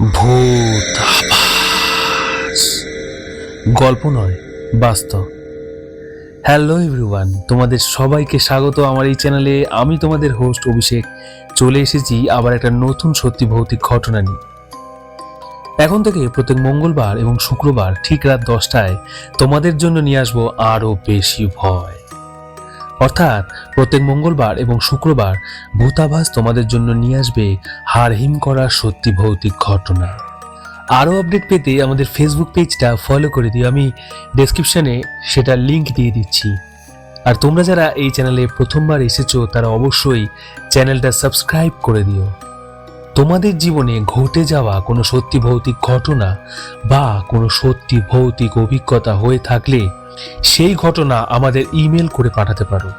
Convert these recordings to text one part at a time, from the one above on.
ভূত গল্প নয়, বাস্তব। হ্যালো এভরিওয়ান তোমাদের সবাইকে স্বাগত আমার এই চ্যানেলে আমি তোমাদের হোস্ট অভিষেক। চলে এসেছি আবার একটা নতুন সত্যি ভৌতিক ঘটনা নিয়ে। এখন থেকে প্রত্যেক মঙ্গলবার এবং শুক্রবার ঠিক রাত দশটায় তোমাদের জন্য নিয়ে আসব আরও বেশি ভয়। অর্থাৎ প্রত্যেক মঙ্গলবার এবং শুক্রবার ভূতাভাস তোমাদের জন্য নিয়ে আসবে হারহিম করা সত্যি ভৌতিক ঘটনা। আরও আপডেট পেতে আমাদের ফেসবুক পেজটা ফলো করে দিও। আমি ডেসক্রিপশনে সেটা লিংক দিয়ে দিচ্ছি। আর তোমরা যারা এই চ্যানেলে প্রথমবার এসেছ, তারা অবশ্যই চ্যানেলটা সাবস্ক্রাইব করে দিও। তোমাদের জীবনে ঘটে যাওয়া কোনো সত্যি ভৌতিক ঘটনা বা কোনো সত্যি ভৌতিক অভিজ্ঞতা হয়ে থাকলে সেই ঘটনা আমাদের ইমেল করে পাঠাতে পারো।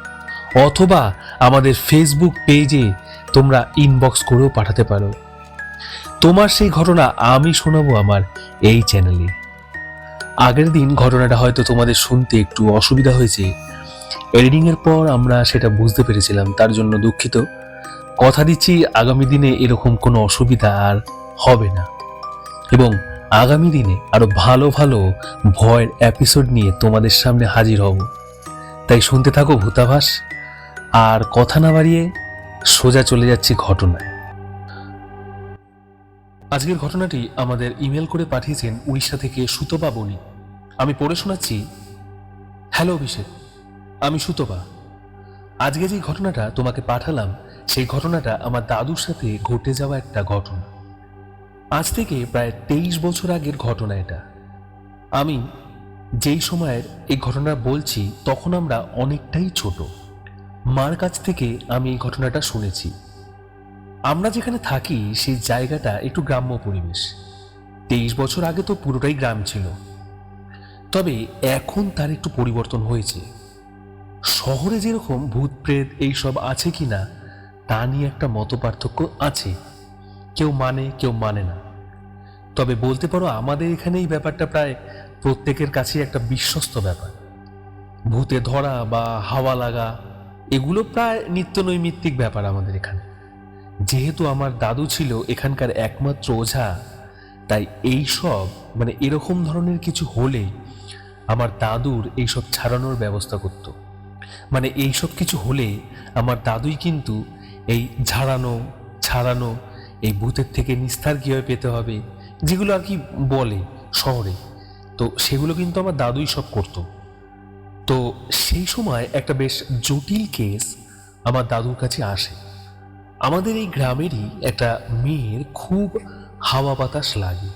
অথবা আমাদের ফেসবুক পেজে তোমরা ইনবক্স করেও পাঠাতে পারো। তোমার সেই ঘটনা আমি শোনাবো আমার এই চ্যানেলে আগের দিন ঘটনাটা হয়তো তোমাদের শুনতে একটু অসুবিধা হয়েছে। এডিটিং এর পর আমরা সেটা বুঝতে পেরেছিলাম, তার জন্য দুঃখিত। কথা দিচ্ছি, আগামী দিনে এরকম কোনো অসুবিধা আর হবে না। এবং আগামী দিনে আরও ভালো ভালো ভয়ের এপিসোড নিয়ে তোমাদের সামনে হাজির হব। তাই শুনতে থাকো ভূতাভাস, আর কথা না বাড়িয়ে সোজা চলে যাচ্ছি ঘটনায়। আজকের ঘটনাটি আমাদের ইমেল করে পাঠিয়েছেন উড়িষ্যা থেকে সুতপা বনি আমি পড়ে শোনাচ্ছি, হ্যালো অভিষেক, আমি সুতপা। আজকে যে ঘটনাটা তোমাকে পাঠালাম, সেই ঘটনাটা আমার দাদুর সাথে ঘটে যাওয়া একটা ঘটনা। আজ থেকে প্রায় তেইশ বছর আগের ঘটনা এটা। আমি যেই সময়ের এই ঘটনা বলছি, তখন আমরা অনেকটাই ছোট। মার কাছ থেকে আমি এই ঘটনাটা শুনেছি। আমরা যেখানে থাকি, সেই জায়গাটা একটু গ্রাম্য পরিবেশ। তেইশ বছর আগে তো পুরোটাই গ্রাম ছিল। তবে এখন তার একটু পরিবর্তন হয়েছে। শহরে যেরকম ভূত প্রেত এইসব আছে কি না তা নিয়ে একটা মত পার্থক্য আছে। কেউ মানে কেউ মানে না। তবে বলতে পারো, আমাদের এখানে এই ব্যাপারটা প্রায় প্রত্যেকের কাছেই একটা বিশ্বস্ত ব্যাপার। ভূতে ধরা বা হাওয়া লাগা, এগুলো প্রায় নিত্য নৈমিত্তিক ব্যাপার আমাদের এখানে। যেহেতু আমার দাদু ছিল এখানকার একমাত্র ওঝা, তাই এই সব মানে এরকম ধরনের কিছু হলে আমার দাদুর এইসব ছাড়ানোর ব্যবস্থা করত। মানে এইসব কিছু হলে আমার দাদুই কিন্তু এই ঝাড়ানো, ছাড়ানো এই ভূতের থেকে নিস্তার কীভাবে পেতে হবে? যেগুলো আর কি বলে শহরে। তো সেগুলো কিন্তু আমার দাদুই সব করতো। তো সেই সময় একটা বেশ জটিল কেস আমার দাদুর কাছে আসে। আমাদের এই গ্রামেরই একটা মেয়ের খুব হাওয়া বাতাস লাগে।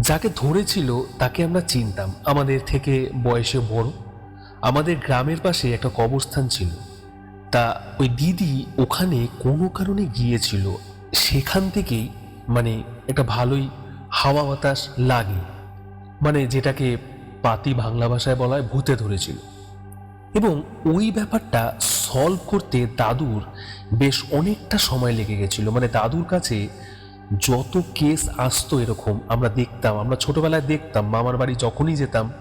যাকে ধরেছিল তাকে আমরা চিনতাম। আমাদের থেকে বয়সে বড়। আমাদের গ্রামের পাশে একটা কবরস্থান ছিল। তা ওই দিদি ওখানে কোনো কারণে গিয়েছিল সেখান থেকেই মানে একটা ভালোই হাওয়া বাতাস লাগে। মানে যেটাকে পাতি বাংলা ভাষায় বলা হয় ভূতে ধরেছিল। এবং ওই ব্যাপারটা সলভ করতে দাদুর বেশ অনেকটা সময় লেগে গেছিল। মানে দাদুর কাছে যত কেস আসতো এরকম আমরা দেখতাম, আমরা ছোটবেলায় দেখতাম, মামার বাড়ি যখনই যেতাম,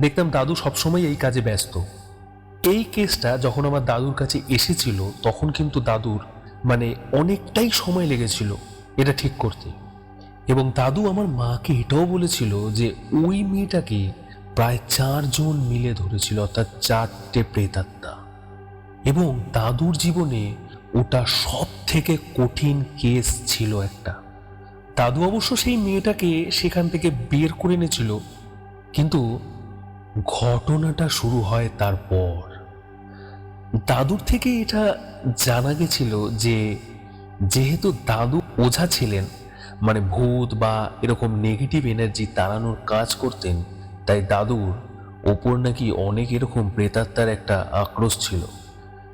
দেখতাম দাদু সবসময় এই কাজে ব্যস্ত। এই কেসটা যখন আমার দাদুর কাছে এসেছিল, তখন কিন্তু দাদুর মানে অনেকটাই সময় লেগেছিল এটা ঠিক করতে। এবং দাদু আমার মাকে এটাও বলেছিল যে ওই মেয়েটাকে প্রায় চারজন মিলে ধরেছিল, অর্থাৎ চারটে প্রেতাত্মা। এবং দাদুর জীবনে ওটা সব থেকে কঠিন কেস ছিল একটা। দাদু অবশ্য সেই মেয়েটাকে সেখান থেকে বের করে এনেছিল, কিন্তু ঘটনাটা শুরু হয় তারপর। দাদুর থেকে এটা জানা গেছিল যে, যেহেতু দাদু ওঝা ছিলেন মানে ভূত বা এরকম নেগেটিভ এনার্জি তাড়ানোর কাজ করতেন, তাই দাদুর ওপর নাকি অনেক এরকম প্রেতাত্মার একটা আক্রোশ ছিল।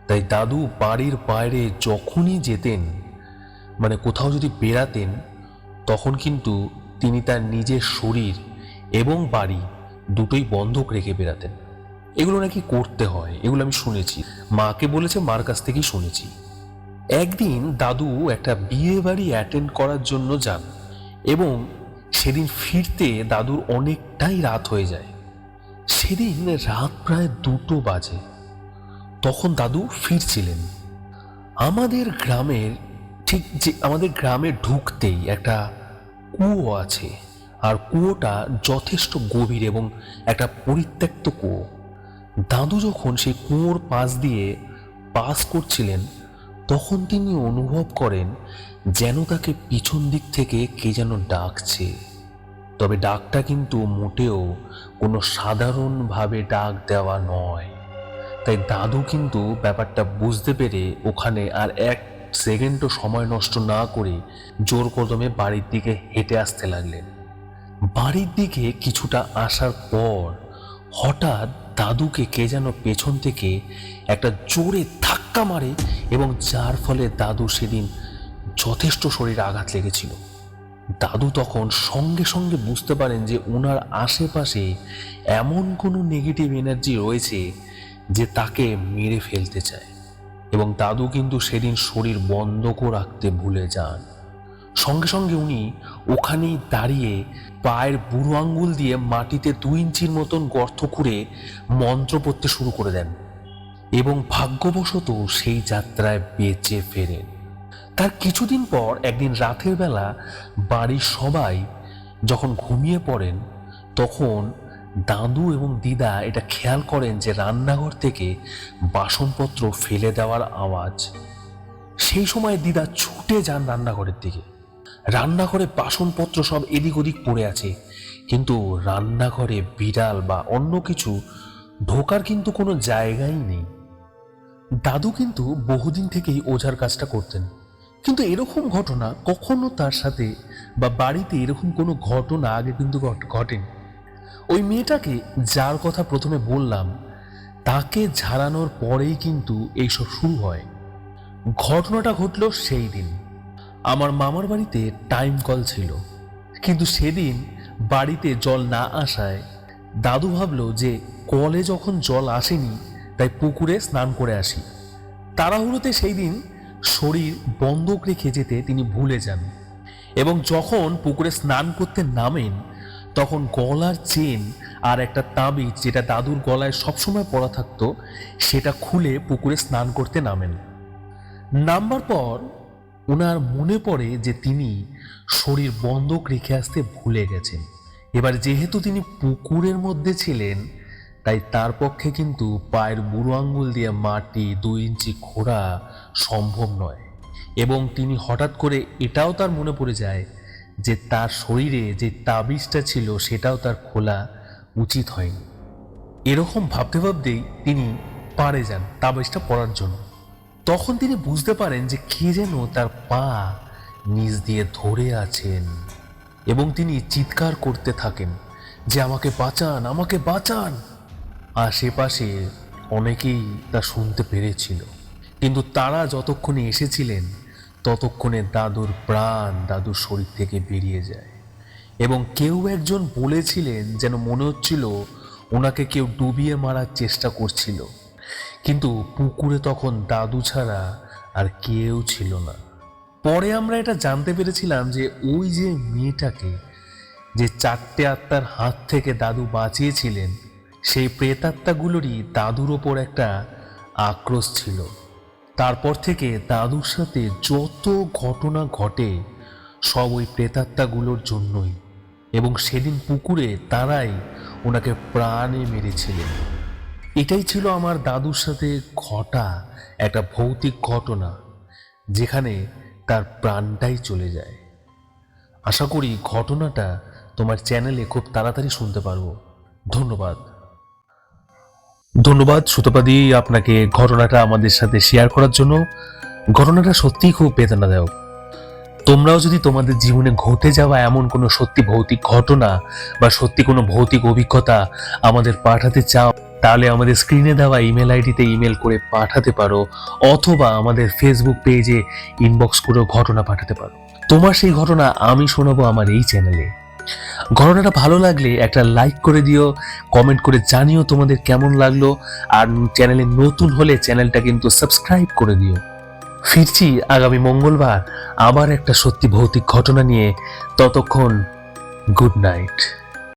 তাই দাদু বাড়ির বাইরে যখনই যেতেন মানে কোথাও যদি বেরাতেন তখন কিন্তু তিনি তার নিজের শরীর এবং বাড়ি দুটোই বন্ধক রেখে বেরাতেন এগুলো নাকি করতে হয়, এগুলো আমি শুনেছি। মাকে বলেছে, মার কাছ থেকেই শুনেছি। একদিন দাদু একটা বিয়ে বাড়ি অ্যাটেন্ড করার জন্য যান এবং সেদিন ফিরতে দাদুর অনেকটাই রাত হয়ে যায়। সেদিন রাত প্রায় দুটো বাজে। তখন দাদু ফিরছিলেন। আমাদের গ্রামের ঠিক যে আমাদের গ্রামে ঢুকতেই একটা কুয়ো আছে। আর কুয়োটা যথেষ্ট গভীর এবং একটা পরিত্যক্ত কুয়ো। দাদু যখন সেই কুয়োর পাশ দিয়ে পাস করছিলেন, তখন তিনি অনুভব করেন যেন তাকে পিছন দিক থেকে কে যেন ডাকছে। তবে ডাকটা কিন্তু মোটেও কোনো সাধারণভাবে ডাক দেওয়া নয়। তাই দাদু কিন্তু ব্যাপারটা বুঝতে পেরে ওখানে আর এক সেকেন্ডও সময় নষ্ট না করে জোর কদমে বাড়ির দিকে হেঁটে আসতে লাগলেন। বাড়ির দিকে কিছুটা আসার পর হঠাৎ দাদুকে কে যেন পেছন থেকে একটা জোরে ধাক্কা মারে এবং যার ফলে দাদু সেদিন যথেষ্ট শরীরে আঘাত লেগেছিল। দাদু তখন সঙ্গে সঙ্গে বুঝতে পারেন যে ওনার আশেপাশে এমন কোনো নেগেটিভ এনার্জি রয়েছে যে তাকে মেরে ফেলতে চায়। এবং দাদু কিন্তু সেদিন শরীর বন্ধকও রাখতে ভুলে যান। সঙ্গে সঙ্গে উনি ওখানেই দাঁড়িয়ে পায়ের বুড়ো আঙ্গুল দিয়ে মাটিতে দুই ইঞ্চির মতন গর্ত করে মন্ত্র পড়তে শুরু করে দেন এবং ভাগ্যবশত সেই যাত্রায় বেঁচে ফেরেন। তার কিছুদিন পর একদিন রাতের বেলা বাড়ির সবাই যখন ঘুমিয়ে পড়েন, তখন দাদু এবং দিদা এটা খেয়াল করেন যে রান্নাঘর থেকে বাসনপত্র ফেলে দেওয়ার আওয়াজ। সেই সময় দিদা ছুটে যান রান্নাঘরের দিকে। রান্নাঘরে বাসনপত্র সব এদিক ওদিক পড়ে আছে। কিন্তু রান্নাঘরে বিড়াল বা অন্য কিছু ঢোকার কিন্তু কোনো জায়গাই নেই। দাদু কিন্তু বহুদিন থেকেই ওঝার কাজটা করতেন। কিন্তু এরকম ঘটনা কখনো তার সাথে বা বাড়িতে এরকম কোনো ঘটনা আগে কিন্তু ঘট- ঘটেনি। ওই মেয়েটাকে যার কথা প্রথমে বললাম, তাকে ঝাড়ানোর পরেই কিন্তু এইসব শুরু হয়। ঘটনাটা ঘটলো সেই দিন। আমার মামার বাড়িতে টাইম কল ছিল। কিন্তু সেদিন বাড়িতে জল না আসায় দাদু ভাবলো যে কলে যখন জল আসেনি, তাই পুকুরে স্নান করে আসি। তাড়াহুড়োতে সেই দিন শরীর বন্ধক রেখে যেতে তিনি ভুলে যান এবং যখন পুকুরে স্নান করতে নামেন, তখন গলার চেন আর একটা তাবিজ যেটা দাদুর গলায় সবসময় পড়া থাকতো, সেটা খুলে পুকুরে স্নান করতে নামেন। নামবার পর ওনার মনে পড়ে যে তিনি শরীর বন্ধক রেখে আসতে ভুলে গেছেন। এবার যেহেতু তিনি পুকুরের মধ্যে ছিলেন, তাই তার পক্ষে কিন্তু পায়ের বুড়ো আঙ্গুল দিয়ে মাটি দুই ইঞ্চি খোঁড়া সম্ভব নয়। এবং তিনি হঠাৎ করে এটাও তার মনে পড়ে যায় যে তার শরীরে যে তাবিজটা ছিল, সেটাও তার খোলা উচিত হয়নি। এরকম ভাবতে ভাবতেই তিনি পারে যান তাবিজটা পড়ার জন্য। তখন তিনি বুঝতে পারেন যে কে যেন তার পা নিচ দিয়ে ধরে আছেন এবং তিনি চিৎকার করতে থাকেন যে আমাকে বাঁচান আমাকে বাঁচান। আশেপাশে অনেকেই তা শুনতে পেরেছিল। কিন্তু তারা যতক্ষণে এসেছিলেন, ততক্ষণে দাদুর প্রাণ দাদুর শরীর থেকে বেরিয়ে যায় এবং কেউ একজন বলেছিলেন যেন মনে হচ্ছিল ওনাকে কেউ ডুবিয়ে মারার চেষ্টা করছিল। কিন্তু পুকুরে তখন দাদু ছাড়া আর কেউ ছিল না। পরে আমরা এটা জানতে পেরেছিলাম যে ওই যে মেয়েটাকে যে চারটে আত্মার হাত থেকে দাদু বাঁচিয়েছিলেন, সেই প্রেতাত্মাগুলোরই দাদুর ওপর একটা আক্রোশ ছিল। তারপর থেকে দাদুর সাথে যত ঘটনা ঘটে, সব ওই প্রেতাত্মাগুলোর জন্যই। এবং সেদিন পুকুরে তারাই ওনাকে প্রাণে মেরেছিলেন। এটাই ছিল আমার দাদুর সাথে ঘটা, একটা ভৌতিক ঘটনা, যেখানে তার প্রাণটাই চলে যায়। আশা করি ঘটনাটা তোমার চ্যানেলে খুব তাড়াতাড়ি শুনতে পারব। ধন্যবাদ। ধন্যবাদ সুতপাদি আপনাকে ঘটনাটা আমাদের সাথে শেয়ার করার জন্য। ঘটনাটা সত্যিই খুব বেদনাদায়ক। তোমরাও যদি তোমাদের জীবনে ঘটে যাওয়া এমন কোনো সত্যি ভৌতিক ঘটনা বা সত্যি কোনো ভৌতিক অভিজ্ঞতা আমাদের পাঠাতে চাও তাহলে আমাদের স্ক্রিনে দেওয়া ইমেল আইডিতে ইমেল করে পাঠাতে পারো, অথবা আমাদের ফেসবুক পেজে ইনবক্স করেও ঘটনা পাঠাতে পারো। তোমার সেই ঘটনা আমি শোনাবো আমার এই চ্যানেলে ঘটনাটা ভালো লাগলে একটা লাইক করে দিও কমেন্ট করে জানিও তোমাদের কেমন লাগল, আর চ্যানেলে নতুন হলে চ্যানেলটা কিন্তু সাবস্ক্রাইব করে দিও। ফিরছি আগামী মঙ্গলবার আবার একটা সত্যি ভৌতিক ঘটনা নিয়ে। ততক্ষণ গুড নাইট